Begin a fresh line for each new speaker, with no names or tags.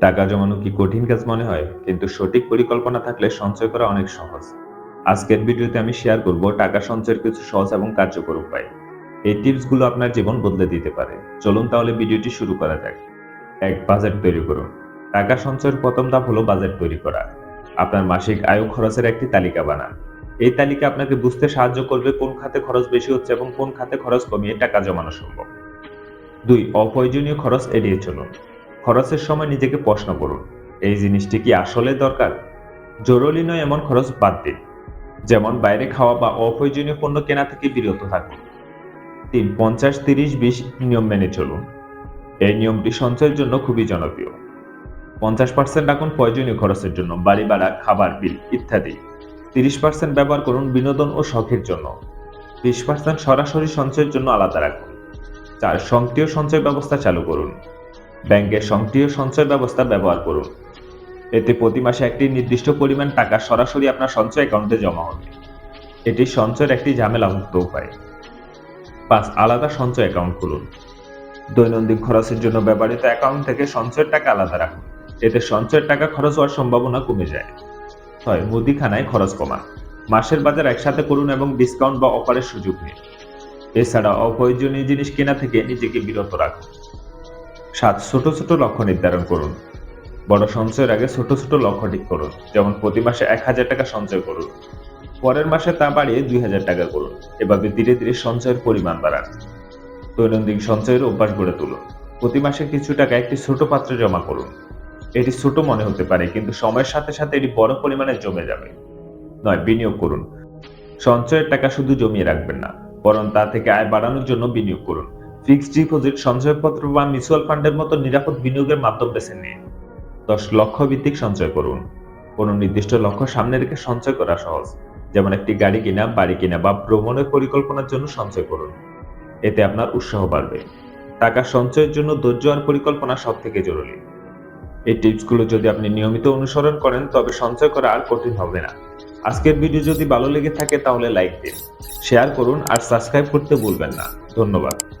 টাকা জমানো কি কঠিন কাজ মনে হয়? কিন্তু সঠিক পরিকল্পনা থাকলে সঞ্চয় করা অনেক সহজ। আজকের ভিডিওতে আমি শেয়ার করব টাকা সঞ্চয়ের কিছু সহজ এবং কার্যকর উপায়। এই টিপসগুলো আপনার জীবন বদলে দিতে পারে। চলুন তাহলে ভিডিওটি শুরু করা যাক। এক, বাজেট তৈরি করুন। টাকা সঞ্চয়ের প্রথম ধাপ হলো বাজেট তৈরি করা। আপনার মাসিক আয় খরচের একটি তালিকা বানান। এই তালিকা আপনাকে বুঝতে সাহায্য করবে কোন খাতে খরচ বেশি হচ্ছে এবং কোন খাতে খরচ কমিয়ে টাকা জমানো সম্ভব। দুই, অপ্রয়োজনীয় খরচ এড়িয়ে চলুন। খরচের সময় নিজেকে প্রশ্ন করুন, এই জিনিসটি কি আসলে দরকার? জরুরি নয় এমন খরচ বাদ দিন, যেমন বাইরে খাওয়া বা অপ্রয়োজনীয় পণ্য কেনা থেকে বিরত থাকুন। তিন, পঞ্চাশ, তিরিশ, বিশ নিয়ম মেনে চলুন। এই নিয়মটি সঞ্চয়ের জন্য খুবই জনপ্রিয়। পঞ্চাশ পার্সেন্ট রাখুন প্রয়োজনীয় খরচের জন্য, বাড়ি ভাড়া, খাবার, বিল ইত্যাদি। তিরিশ পার্সেন্ট ব্যবহার করুন বিনোদন ও শখের জন্য। বিশ পার্সেন্ট সরাসরি সঞ্চয়ের জন্য আলাদা রাখুন। চার সক্রিয় সঞ্চয় ব্যবস্থা চালু করুন। ব্যাংকের সক্রিয় সঞ্চয় ব্যবস্থা ব্যবহার করুন। এতে প্রতি মাসে একটি নির্দিষ্ট পরিমাণ টাকা সরাসরি আপনার সঞ্চয় অ্যাকাউন্টে জমা হবে। এটি সঞ্চয়ের একটি ঝামেলামুক্ত উপায় পাঁচ, আলাদা সঞ্চয় অ্যাকাউন্ট খুলুন। দৈনন্দিন খরচের জন্য ব্যবহৃত অ্যাকাউন্ট থেকে সঞ্চয়ের টাকা আলাদা রাখুন। এতে সঞ্চয়ের টাকা খরচ হওয়ার সম্ভাবনা কমে যায়। ছয়, মুদিখানায় খরচ কমান। মাসের বাজার একসাথে করুন এবং ডিসকাউন্ট বা অফারের সুযোগ নিন। এছাড়া অপ্রয়োজনীয় জিনিস কেনা থেকে নিজেকে বিরত রাখুন। সাত ছোট ছোট লক্ষ্য নির্ধারণ করুন। বড় সঞ্চয়ের আগে ছোট ছোট লক্ষ্য ঠিক করুন, যেমন প্রতি মাসে এক হাজার টাকা সঞ্চয় করুন। পরের মাসে তা বাড়িয়ে দুই হাজার টাকা করুন, এভাবে ধীরে ধীরে সঞ্চয়ের পরিমাণ বাড়ান। দৈনন্দিন সঞ্চয়ের অভ্যাস গড়ে তুলুন। প্রতি মাসে কিছু টাকা একটি ছোট পাত্রে জমা করুন। এটি ছোট মনে হতে পারে, কিন্তু সময়ের সাথে সাথে এটি বড় পরিমাণে জমে যাবে। নয়, বিনিয়োগ করুন। সঞ্চয়ের টাকা শুধু জমিয়ে রাখবেন না, বরং তা থেকে আয় বাড়ানোর জন্য বিনিয়োগ করুন। ফিক্সড ডিপোজিট সঞ্চয়পত্র বা মিউচুয়াল ফান্ডের মতো নিরাপদ বিনিয়োগের মাধ্যম বেছে নিন। দশ লক্ষ ভিত্তিক সঞ্চয় করুন। কোনো নির্দিষ্ট লক্ষ্য সামনে রেখে সঞ্চয় করা সহজ। যেমন একটি গাড়ি কিনা, বাড়ি কিনা বা ভ্রমণের পরিকল্পনার জন্য সঞ্চয় করুন। এতে আপনার উৎসাহ বাড়বে। টাকা সঞ্চয়ের জন্য ধৈর্য আর পরিকল্পনা সব থেকে জরুরি। এই টিপসগুলো যদি আপনি নিয়মিত অনুসরণ করেন, তবে সঞ্চয় করা আর কঠিন হবে না। আজকের ভিডিও যদি ভালো লেগে থাকে, তাহলে লাইক দিন, শেয়ার করুন আর সাবস্ক্রাইব করতে ভুলবেন না। ধন্যবাদ।